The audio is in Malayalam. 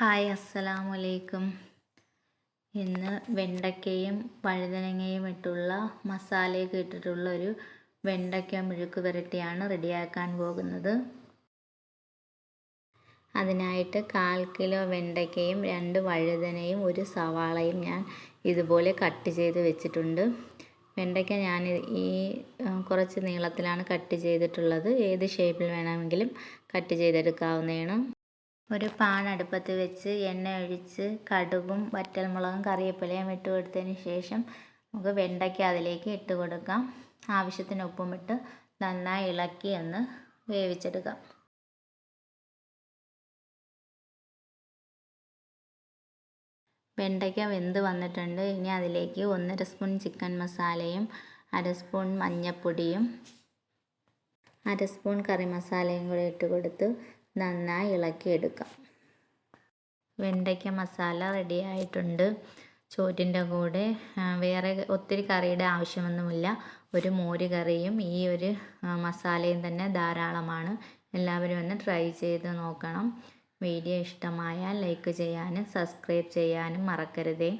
ഹായ് അസ്സലാമു അലൈക്കും ഇന്ന് വെണ്ടയ്ക്കയും വഴുതനങ്ങയും ഇട്ടുള്ള മസാലയൊക്കെ ഇട്ടിട്ടുള്ള ഒരു വെണ്ടയ്ക്ക മെഴുക്ക് പുരട്ടിയാണ് റെഡിയാക്കാൻ പോകുന്നത്. അതിനായിട്ട് കാൽ കിലോ വെണ്ടയ്ക്കയും രണ്ട് വഴുതനയും ഒരു സവാളയും ഞാൻ ഇതുപോലെ കട്ട് ചെയ്ത് വെച്ചിട്ടുണ്ട്. വെണ്ടയ്ക്ക ഞാൻ ഈ കുറച്ച് നീളത്തിലാണ് കട്ട് ചെയ്തിട്ടുള്ളത്. ഏത് ഷേപ്പിൽ വേണമെങ്കിലും കട്ട് ചെയ്തെടുക്കാവുന്നതാണ്. ഒരു പാൻ അടുപ്പത്ത് വെച്ച് എണ്ണ ഒഴിച്ച് കടുകും വറ്റൽമുളകും കറിവേപ്പിലയും ഇട്ട് കൊടുത്തതിന് ശേഷം നമുക്ക് വെണ്ടയ്ക്ക അതിലേക്ക് ഇട്ട് കൊടുക്കാം. ആവശ്യത്തിന് ഉപ്പും ഇട്ട് നന്നായി ഇളക്കി ഒന്ന് വേവിച്ചെടുക്കാം. വെണ്ടയ്ക്ക വെന്ത് വന്നിട്ടുണ്ട്. ഇനി അതിലേക്ക് ഒന്നര സ്പൂൺ ചിക്കൻ മസാലയും അര സ്പൂൺ മഞ്ഞൾപ്പൊടിയും അര സ്പൂൺ കറി മസാലയും കൂടി ഇട്ട് കൊടുത്ത് നന്നായി ഇളക്കിയെടുക്കാം വെണ്ടയ്ക്ക മസാല റെഡി ആയിട്ടുണ്ട്. ചോറ്റിന്റെ കൂടെ വേറെ ഒത്തിരി കറിയുടെ ആവശ്യമൊന്നുമില്ല. ഒരു മോര് കറിയും ഈ ഒരു മസാലയും തന്നെ ധാരാളമാണ്. എല്ലാവരും ഒന്ന് ട്രൈ ചെയ്ത് നോക്കണം. വീഡിയോ ഇഷ്ടമായാൽ ലൈക്ക് ചെയ്യാനും സബ്സ്ക്രൈബ് ചെയ്യാനും മറക്കരുതേ.